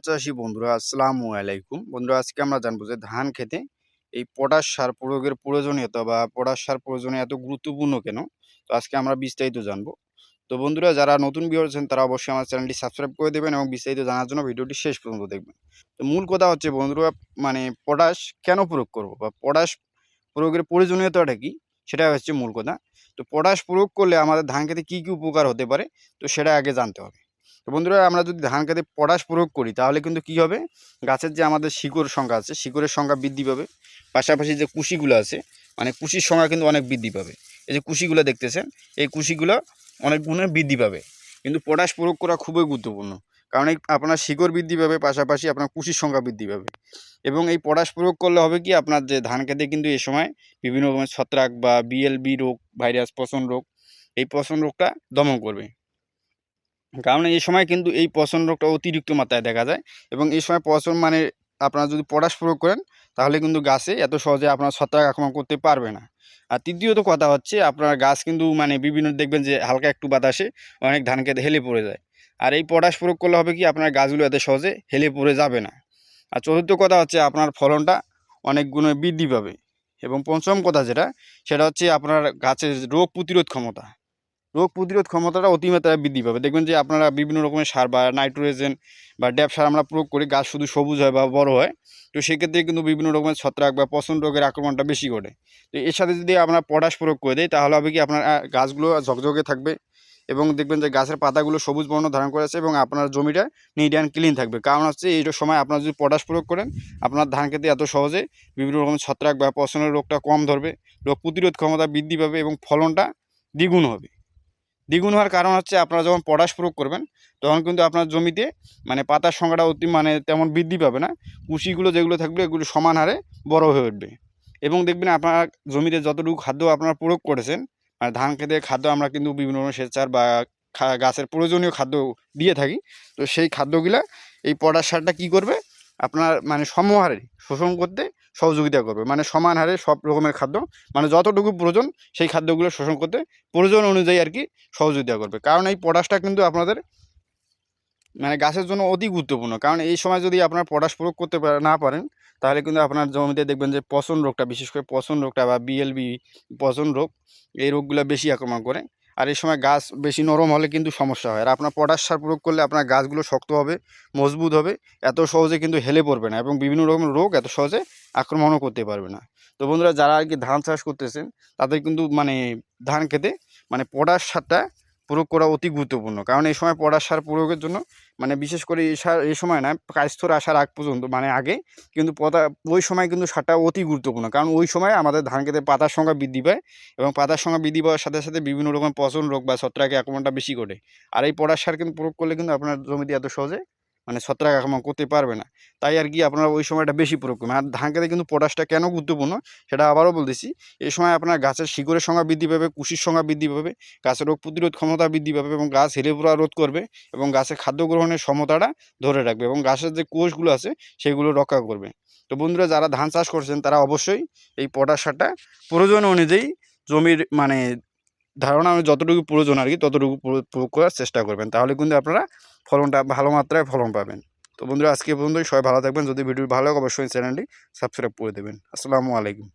চাষি বন্ধুরা, আসসালামু আলাইকুম। বন্ধুরা, আজকে আমরা জানব যে ধান খেতে এই পটাশ সার প্রয়োগের প্রয়োজনীয়তা বা পটাশ সার প্রয়োজনে এত গুরুত্বপূর্ণ কেন? তো আজকে আমরা বিস্তারিত জানব। তো বন্ধুরা, যারা নতুন বিয়ে হচ্ছেন তারা অবশ্যই আমার চ্যানেলটি সাবস্ক্রাইব করে দেবেন এবং বিস্তারিত জানার জন্য ভিডিওটি শেষ পর্যন্ত দেখবেন। তো মূল কথা হচ্ছে বন্ধুরা মানে পটাশ কেন প্রয়োগ করব বা পটাশ প্রয়োগের প্রয়োজনীয়তাটা কি? সেটা হচ্ছে মূল কথা। তো পটাশ প্রয়োগ করলে আমাদের ধান খেতে কী কী উপকার হতে পারে? তো সেটা আগে জানতে হবে। তো বন্ধুরা, আমরা যদি ধান খেতে পটাশ প্রয়োগ করি, তাহলে কিন্তু কি হবে? গাছের যে আমাদের শিকড় সংখ্যা আছে, শিকড়ের সংখ্যা বৃদ্ধি পাবে। পাশাপাশি যে কুশিগুলো আছে মানে কুশির সংখ্যা কিন্তু অনেক বৃদ্ধি পাবে। এই যে কুশিগুলো দেখতেছেন, এই কুশিগুলো অনেক গুণে বৃদ্ধি পাবে। কিন্তু পটাশ প্রয়োগ করা খুবই গুরুত্বপূর্ণ। কারণ এই আপনার শিকড় বৃদ্ধি পাবে, পাশাপাশি আপনার কুশির সংখ্যা বৃদ্ধি পাবে। এবং এই পটাশ প্রয়োগ করলে হবে কি, আপনার যে ধান খেতে কিন্তু এ সময় বিভিন্ন রকমের ছত্রাক বা বিএলবি রোগ, ভাইরাস, পচন রোগ, এই পচন রোগটা দমন করবে। কারণ এই সময় কিন্তু এই পচন রোগটা অতিরিক্ত মাত্রায় দেখা যায় এবং এই সময় পচন মানে আপনারা যদি পটাশ প্রয়োগ করেন, তাহলে কিন্তু গাছে এত সহজে আপনার ছত্রাক আক্রমণ করতে পারবে না। আর তৃতীয়ত কথা হচ্ছে, আপনার গাছ কিন্তু মানে বিভিন্ন দেখবেন যে হালকা একটু বাতাসে অনেক ধান খেতে হেলে পড়ে যায়। আর এই পটাশ প্রয়োগ করলে হবে কি, আপনার গাছগুলো এত সহজে হেলে পড়ে যাবে না। আর চতুর্থ কথা হচ্ছে, আপনার ফলনটা অনেক গুণে বৃদ্ধি পাবে। এবং পঞ্চম কথা যেটা, সেটা হচ্ছে আপনার গাছের রোগ প্রতিরোধ ক্ষমতা। রোগ প্রতিরোধ ক্ষমতাটা অতিমাত্রায় বৃদ্ধি পাবে। দেখবেন যে আপনারা বিভিন্ন রকমের সার বা নাইট্রোজেন বা ড্যাপ সার আমরা প্রয়োগ করি, গাছ শুধু সবুজ হয় বা বড় হয়। তো সেক্ষেত্রে কিন্তু বিভিন্ন রকমের ছত্রাক বা পচন রোগের আক্রমণটা বেশি ঘটে। তো এর সাথে যদি আমরা পটাশ প্রয়োগ করে দিই, তাহলে হবে কি আপনার গাছগুলো ঝকঝকে থাকবে এবং দেখবেন যে গাছের পাতাগুলো সবুজ বর্ণ ধারণ করে আছে এবং আপনার জমিটা নিট অ্যান্ড ক্লিন থাকবে। কারণ হচ্ছে এই সময় আপনারা যদি পটাশ প্রয়োগ করেন, আপনার ধান খেতে এত সহজে বিভিন্ন রকমের ছত্রাক বা পচনের রোগটা কম ধরবে, রোগ প্রতিরোধ ক্ষমতা বৃদ্ধি পাবে এবং ফলনটা দ্বিগুণ হবে। দ্বিগুণ হওয়ার কারণ হচ্ছে আপনারা যখন পটাশ প্রয়োগ করবেন, তখন কিন্তু আপনার জমিতে মানে পাতার সংখ্যাটা অতি মানে তেমন বৃদ্ধি পাবে না। কুশিগুলো যেগুলো থাকবে, এগুলো সমান হারে বড় হয়ে উঠবে। এবং দেখবেন আপনার জমিতে যতটুকু খাদ্য আপনারা প্রয়োগ করেছেন মানে ধান খেতে খাদ্য আমরা কিন্তু বিভিন্ন রকমের সেচার বা গাছের প্রয়োজনীয় খাদ্য দিয়ে থাকি। তো সেই খাদ্যগুলা এই পটাশ সারটা কী করবে? আপনার মানে সমহারে শোষণ করতে সহযোগিতা করবে। মানে সমান হারে সব রকমের খাদ্য মানে যতটুকু প্রয়োজন সেই খাদ্যগুলো শোষণ করতে প্রয়োজন অনুযায়ী আর কি সহযোগিতা করবে। কারণ এই পটাশটা কিন্তু আপনাদের মানে গাছের জন্য অতি গুরুত্বপূর্ণ। কারণ এই সময় যদি আপনার পটাশ প্রয়োগ করতে না পারেন, তাহলে কিন্তু আপনার জমিতে দেখবেন যে পচন রোগটা, বিশেষ করে পচন রোগটা বা বিএলবি পচন রোগ, এই রোগগুলো বেশি আক্রমণ করে। আর এই সময় গাছ বেশি নরম হলে কিন্তু সমস্যা হয়। আর আপনার পটাশ সার প্রয়োগ করলে আপনার গাছগুলো শক্ত হবে, মজবুত হবে, এত সহজে কিন্তু হেলে পড়বে না এবং বিভিন্ন রকম রোগ এত সহজে আক্রমণও করতে পারবে না। তো বন্ধুরা, যারা আর কি ধান চাষ করতেছেন, তাদের কিন্তু মানে ধান খেতে মানে পটাশ সারটা প্রয়োগ করা অতি গুরুত্বপূর্ণ। কারণ এই সময় পটাশ সার প্রয়োগের জন্য মানে বিশেষ করে এই সার, এই সময় না, কায়স্থর আসার আগ পর্যন্ত মানে আগে কিন্তু পতা, ওই সময় কিন্তু সারটা অতি গুরুত্বপূর্ণ। কারণ ওই সময় আমাদের ধান খেতে পাতার সংখ্যা বৃদ্ধি পায় এবং পাতার সংখ্যা বৃদ্ধি পাওয়ার সাথে সাথে বিভিন্ন রকম পচন রোগ বা ছত্রাকের আক্রমণটা বেশি করে আর এই পটাশ সার কিন্তু প্রয়োগ করলে কিন্তু আপনার জমিতে এত সহজে মানে ছত্রাক আক্রমণ করতে পারবে না। তাই আর কি আপনারা ওই সময়টা বেশি প্রয়োগ করবেন। আর ধান খেতে কিন্তু পটাশটা কেন গুরুত্বপূর্ণ সেটা আবারও বলতেছি এই সময় আপনার গাছের শিকড়ের সংখ্যা বৃদ্ধি পাবে, কুশির সংখ্যা বৃদ্ধি পাবে, গাছের রোগ প্রতিরোধ ক্ষমতা বৃদ্ধি পাবে এবং গাছ হেলে পড়া রোধ করবে এবং গাছের খাদ্য গ্রহণের সমতাটা ধরে রাখবে এবং গাছের যে কোষগুলো আছে সেগুলো রক্ষা করবে। তো বন্ধুরা, যারা ধান চাষ করছেন তারা অবশ্যই এই পটাশ সারটা প্রয়োজন অনুযায়ী জমির মানে ধারণা যতটুকু প্রয়োজন আর কি, ততটুকু প্রয়োগ করার চেষ্টা করবেন। তাহলে কিন্তু আপনারা ফলনটা ভালো মাত্রায় ফলন পাবেন। তো বন্ধুরা, আজকে পর্যন্তই। সবাই ভালো থাকবেন। যদি ভিডিও ভালো লাগে, অবশ্যই চ্যানেলটি সাবস্ক্রাইব করে দেবেন। আসসালামু আলাইকুম।